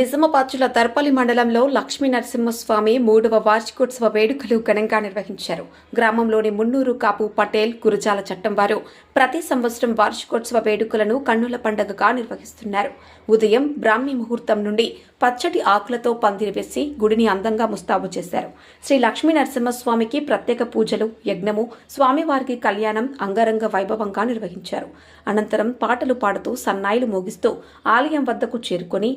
నిజమపాచుల తర్పలి మండలంలో లక్ష్మీ నరసింహస్వామి మూడవ వార్షికోత్సవ వేడుకలు ఘనంగా నిర్వహించారు. గ్రామంలోని మున్నూరు కాపు పటేల్ గురజాల చట్టం వారు ప్రతి సంవత్సరం వార్షికోత్సవ వేడుకలను కన్నుల పండగగా నిర్వహిస్తున్నారు. ఉదయం బ్రాహ్మీ ముహూర్తం నుండి పచ్చటి ఆకులతో పందిరి వేసి గుడిని అందంగా ముస్తాబు చేశారు. శ్రీ లక్ష్మీ నరసింహస్వామికి ప్రత్యేక పూజలు యజ్ఞము స్వామివారికి కళ్యాణం అంగరంగ వైభవంగా నిర్వహించారు. అనంతరం పాటలు పాడుతూ సన్నాయిలు మోగిస్తూ ఆలయం వద్దకు చేరుకొని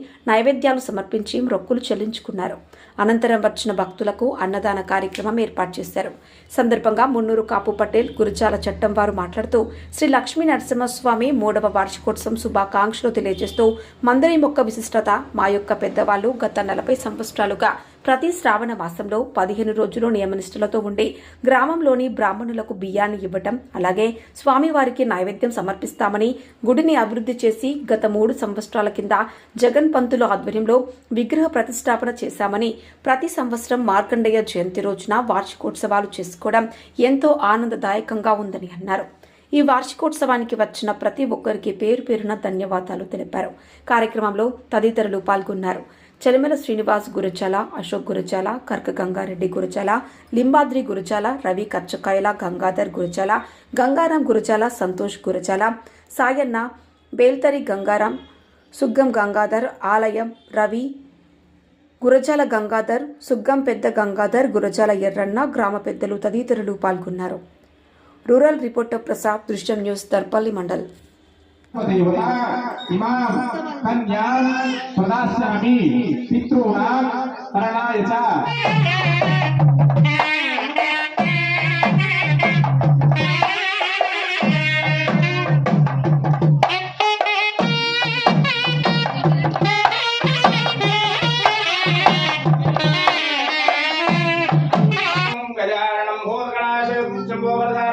నైవేద్యాలు సమర్పించి మొక్కులు చెల్లించుకున్నారు. అనంతరం వచ్చిన భక్తులకు అన్నదాన కార్యక్రమం ఏర్పాటు చేశారు. సందర్భంగా మున్నూరు కాపు పటేల్ గురుజాల చట్టం వారు మాట్లాడుతూ శ్రీ లక్ష్మీ నరసింహస్వామి మూడవ వార్షికోత్సవం శుభాకాంక్షలు తెలియజేస్తూ మందరి మొక్క విశిష్టత మా యొక్క పెద్దవాళ్ళు గత నలభై సంవత్సరాలుగా ప్రతి శ్రావణ మాసంలో పదిహేను రోజులు నియమనిష్టలతో ఉండి గ్రామంలోని బ్రాహ్మణులకు బియ్యాన్ని ఇవ్వటం అలాగే స్వామివారికి నైవేద్యం సమర్పిస్తామని గుడిని అభివృద్ధి చేసి గత మూడు సంవత్సరాల కింద జగన్ పంతుల ఆధ్వర్యంలో విగ్రహ ప్రతిష్టాపన చేశామని ప్రతి సంవత్సరం మార్కండేయ జయంతి రోజున వార్షికోత్సవాలు చేసుకోవడం ఎంతో ఆనందదాయకంగా ఉందని అన్నారు. ఈ వార్షికోత్సవానికి వచ్చిన ప్రతి ఒక్కరికి పేరు పేరున ధన్యవాదాలు తెలిపారు. కార్యక్రమంలో తదితరులు పాల్గొన్నారు. చెలిమెల శ్రీనివాస్ గురుచాల అశోక్ గురచాల కర్క గంగారెడ్డి గురచాల లింబాద్రి గురుచాల రవి కచ్చకాయల గంగాధర్ గురచాల గంగారాం గురుచాల సంతోష్ గురచాల సాయన్న బేల్తరి గంగారాం సుగ్గం గంగాధర్ ఆలయం రవి గురజాల గంగాధర్ సుగ్గం పెద్ద గంగాధర్ గురజాల ఎర్రన్న గ్రామ పెద్దలు తదితరులు పాల్గొన్నారు. రూరల్ రిపోర్టర్ ప్రసాద్ దృశ్యం న్యూస్ దర్పల్లి మండల్. देवता इमाम कन्या प्रदास्यामि पितॄणां तरणाय च गोवर्धन।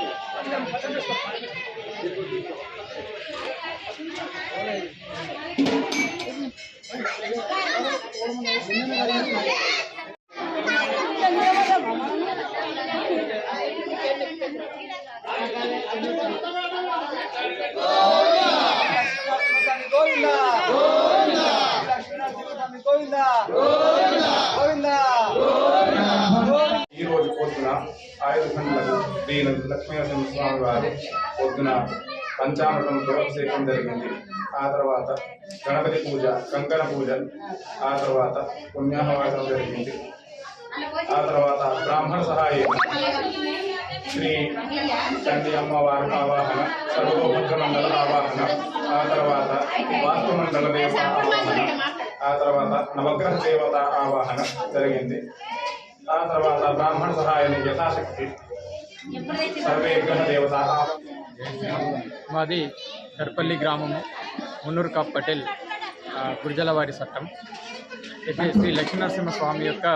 ఈ రోజు పొద్దున ఆయుధ గంటలకు దీని లక్ష్మీనరసింహ స్వామి వారు పొద్దున పంచామృతం తులసేకం జరిగింది. ఆ తర్వాత గణపతి పూజ కంకణ పూజ ఆ తర్వాత పుణ్యాహవాసం జరిగింది. ఆ తర్వాత బ్రాహ్మణ సహాయం శ్రీ చండి అమ్మవారి ఆవాహన సర్వభద్ర మండల ఆవాహన ఆ తర్వాత వాస్తు మండల దేవ ఆవాహన ఆ తర్వాత నవగ్రహ దేవత ఆవాహన జరిగింది. ఆ తర్వాత బ్రాహ్మణ సహాయాన్ని యథాశక్తి. సర్వే గ్రహ దేవత మాది దర్పల్లి గ్రామము మున్నూరు కాప్ పటేల్ గురిజలవారి చట్టం అయితే శ్రీ లక్ష్మీనరసింహ స్వామి యొక్క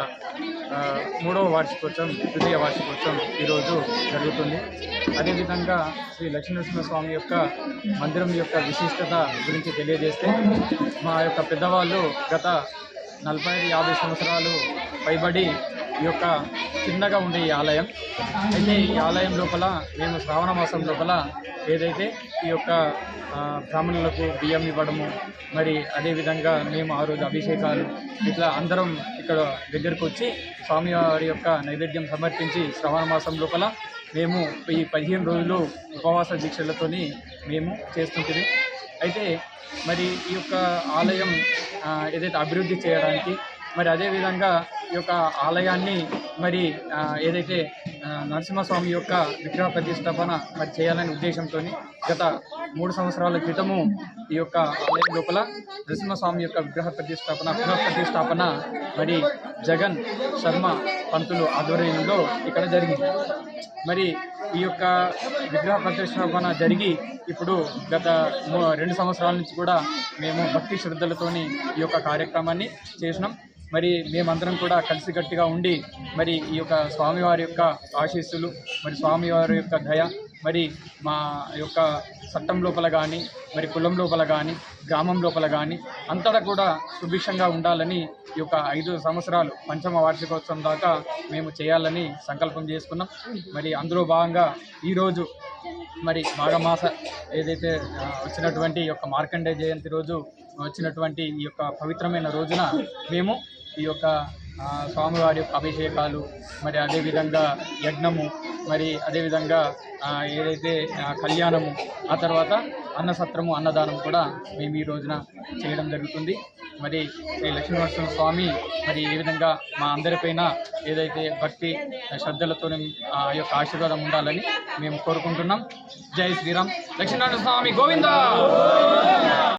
మూడవ వార్షికోత్సవం తృతీయ వార్షికోత్సవం ఈరోజు జరుగుతుంది. అదేవిధంగా శ్రీ లక్ష్మీనరసింహస్వామి యొక్క మందిరం యొక్క విశిష్టత గురించి తెలియజేస్తే మా యొక్క పెద్దవాళ్ళు గత నలభై యాభై సంవత్సరాలు పైబడి ఈ యొక్క చిన్నగా ఉండే ఈ ఆలయం. అయితే ఈ ఆలయం లోపల మేము శ్రావణ మాసం లోపల ఏదైతే ఈ యొక్క బ్రాహ్మణులకు బియ్యం ఇవ్వడము. మరి అదేవిధంగా మేము ఆ రోజు అభిషేకాలు ఇట్లా అందరం ఇక్కడ దగ్గరకు వచ్చి స్వామివారి యొక్క నైవేద్యం సమర్పించి శ్రవణ మాసం లోపల మేము ఈ పదిహేను రోజులు ఉపవాస దీక్షలతోని మేము చేస్తుంటుంది అయితే మరి ఈ యొక్క ఆలయం ఏదైతే అభివృద్ధి చేయడానికి మరి అదేవిధంగా ఈ యొక్క ఆలయాన్ని మరి ఏదైతే నరసింహస్వామి యొక్క విగ్రహ ప్రతిష్టాపన మరి చేయాలనే ఉద్దేశంతో గత మూడు సంవత్సరాల క్రితము ఈ యొక్క ఆలయం లోపల నరసింహస్వామి యొక్క విగ్రహ ప్రతిష్టాపన పునః ప్రతిష్టాపన మరి జగన్ శర్మ పంతులు ఆధ్వర్యంలో ఇక్కడ జరిగింది. మరి ఈ యొక్క విగ్రహ ప్రతిష్టాపన జరిగి ఇప్పుడు గత మూ- రెండు సంవత్సరాల నుంచి కూడా మేము భక్తి శ్రద్ధలతోని ఈ యొక్క కార్యక్రమాన్ని చేసినాం. మరి మేమందరం కూడా కలిసికట్టుగా ఉండి మరి ఈ యొక్క స్వామివారి యొక్క ఆశీస్సులు మరి స్వామివారి యొక్క దయ మరి మా యొక్క చట్టం లోపల కానీ మరి కులం లోపల కానీ గ్రామం లోపల కానీ అంతటా కూడా సుభిక్షంగా ఉండాలని ఈ యొక్క ఐదు సంవత్సరాలు పంచమ వార్షికోత్సవం దాకా మేము చేయాలని సంకల్పం చేసుకున్నాం. మరి అందులో భాగంగా ఈరోజు మరి మాఘమాస ఏదైతే వచ్చినటువంటి ఈ యొక్క మార్కండే జయంతి రోజు వచ్చినటువంటి ఈ యొక్క పవిత్రమైన రోజున మేము ఈ యొక్క స్వామివారి యొక్క అభిషేకాలు మరి అదేవిధంగా యజ్ఞము మరి అదేవిధంగా ఏదైతే కళ్యాణము ఆ తర్వాత అన్నసత్రము అన్నదానం కూడా మేము ఈ రోజున చేయడం జరుగుతుంది. మరి శ్రీ లక్ష్మీనరసింహ స్వామి మరి ఏ విధంగా మా అందరిపైన ఏదైతే భక్తి శ్రద్ధలతో ఆ యొక్క ఆశీర్వాదం ఉండాలని మేము కోరుకుంటున్నాం. జై శ్రీరామ్. లక్ష్మీనరసింహ స్వామి గోవిందా!